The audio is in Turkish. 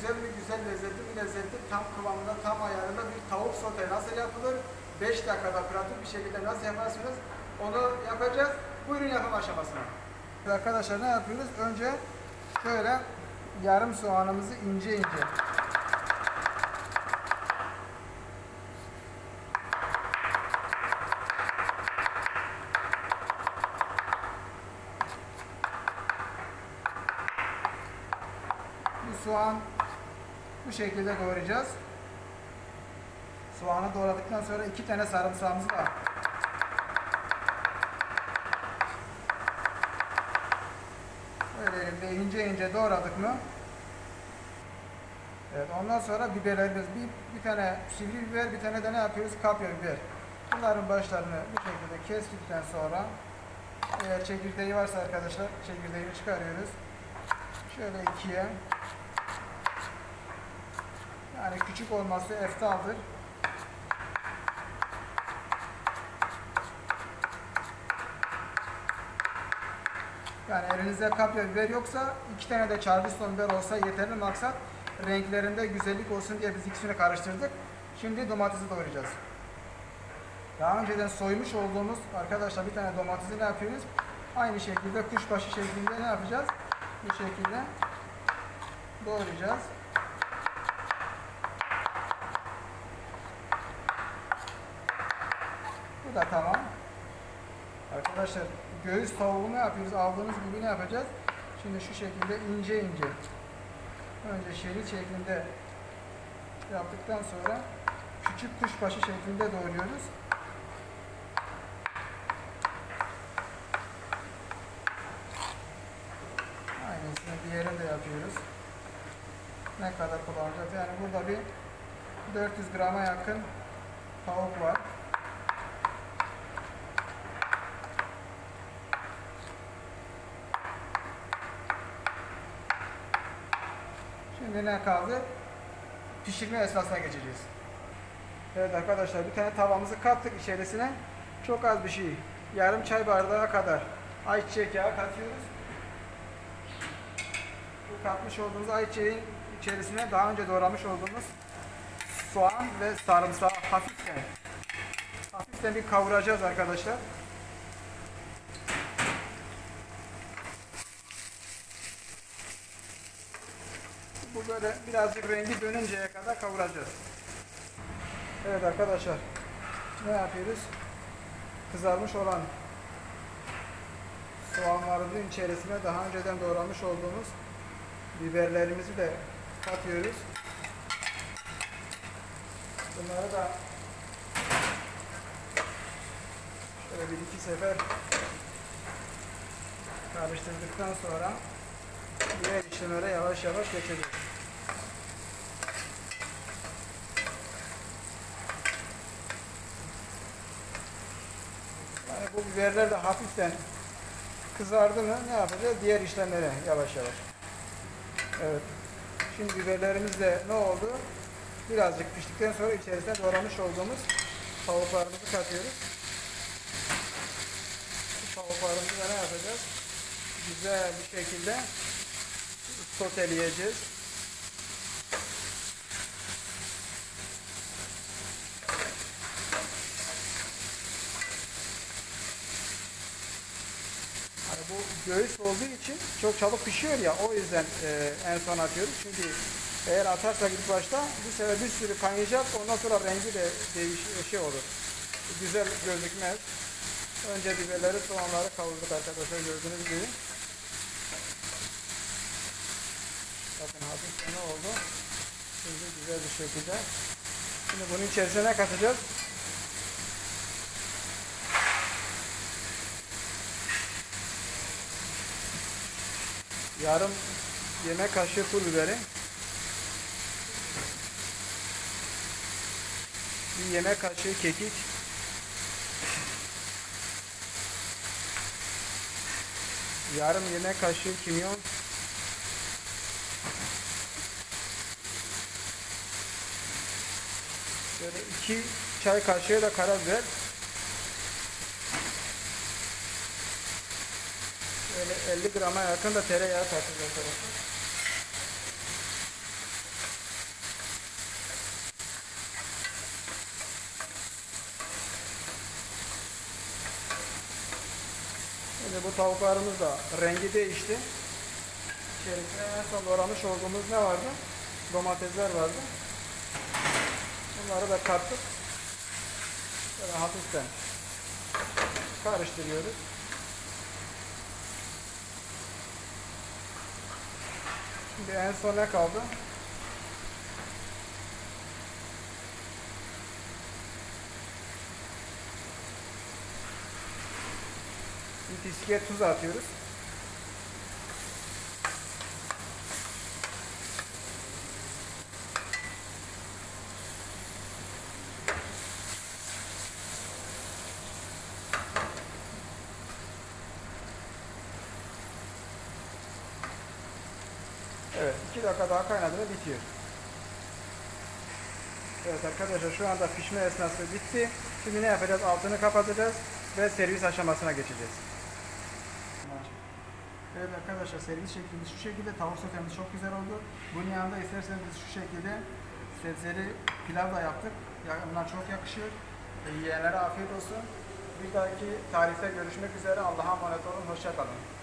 güzel bir güzel lezzetli bir lezzetli tam kıvamında tam ayarında bir tavuk sote nasıl yapılır? 5 dakikada pratik bir şekilde nasıl yaparsınız? Onu yapacağız. Buyurun yapım aşamasına. Arkadaşlar ne yapıyoruz? Önce şöyle yarım soğanımızı ince ince soğan bu şekilde doğrayacağız. Soğanı doğradıktan sonra iki tane sarımsağımız var. Böyle elimde ince ince doğradık mı? Evet, ondan sonra biberlerimiz bir, bir tane sivri biber, bir tane de ne yapıyoruz? Kapya biber. Bunların başlarını bu şekilde kestikten sonra eğer çekirdeği varsa arkadaşlar çekirdeğini çıkarıyoruz. Şöyle ikiye yani küçük olması eftaldır. Yani elinizde kapya biber yoksa iki tane de charleston biber olsa yeterli maksat renklerinde güzellik olsun diye biz ikisini karıştırdık. Şimdi domatesi doğrayacağız. Daha önceden soymuş olduğumuz arkadaşlar bir tane domatesi ne yapıyoruz? Aynı şekilde kuşbaşı şeklinde ne yapacağız? Bu şekilde doğrayacağız. Bu da tamam. Arkadaşlar göğüs tavuğu ne yapıyoruz? Aldığımız gibi ne yapacağız? Şimdi şu şekilde ince ince önce şerit şeklinde yaptıktan sonra küçük kuşbaşı şeklinde doğruyoruz. Aynısını diğerini de yapıyoruz. Ne kadar kullanacağız? Yani burada bir 400 grama yakın tavuk var. Ne kaldı? Pişirme esnasına geçeceğiz. Evet arkadaşlar bir tane tavamızı kattık içerisine. Çok az bir şey. Yarım çay bardağı kadar ayçiçek yağı katıyoruz. Bu katmış olduğumuz ayçiçeğin içerisine daha önce doğramış olduğumuz soğan ve sarımsağı hafiften hafiften bir kavuracağız arkadaşlar. Bu böyle birazcık rengi dönünceye kadar kavuracağız. Evet arkadaşlar. Ne yapıyoruz? Kızarmış olan soğanlarımızın içerisine daha önceden doğramış olduğumuz biberlerimizi de katıyoruz. Bunları da şöyle bir iki sefer karıştırdıktan sonra diğer işlemlere yavaş yavaş geçeceğiz. Yani bu biberler de hafiften kızardı mı ne yapacağız? Diğer işlemlere yavaş yavaş. Evet. Şimdi biberlerimiz de ne oldu? Birazcık piştikten sonra içerisine doğramış olduğumuz tavuklarımızı katıyoruz. Bu tavuklarımızı da ne yapacağız? Güzel bir şekilde soteleyeceğiz. Hani bu göğüs olduğu için çok çabuk pişiyor ya o yüzden e, en son atıyoruz. Çünkü eğer atarsak ilk başta bu sefer bir sürü kaynayacak ondan sonra rengi de değiş şey olur. Güzel gözükmez. Önce biberleri soğanları kavurduk arkadaşlar gördüğünüz gibi. Bakın hafif ne oldu. Şimdi güzel bir şekilde. Şimdi bunun içerisine ne katacağız? Yarım yemek kaşığı pul biberi. Bir yemek kaşığı kekik. Yarım yemek kaşığı kimyon. Şöyle iki çay kaşığı da karabiber. 50, 50 grama yakın da tereyağı katacağız arkadaşlar. Şimdi bu tavuklarımız da rengi değişti. İçerisine en son doğramış olduğumuz ne vardı? Domatesler vardı. Bunları da kattık. Böyle hafiften karıştırıyoruz. Şimdi en son ne kaldı? Bir fiskiye tuz atıyoruz. Evet, iki dakika daha kaynadı ve bitiyor. Evet arkadaşlar şu anda pişme esnası bitti. Şimdi ne yapacağız? Altını kapatacağız ve servis aşamasına geçeceğiz. Evet arkadaşlar servis şeklinde şu şekilde tavuk sotemiz çok güzel oldu. Bunun yanında isterseniz şu şekilde sebzeli pilav da yaptık. Ya, bunlar çok yakışıyor. Yiyenlere afiyet olsun. Bir dahaki tarifte görüşmek üzere. Allah'a emanet olun. Hoşça kalın.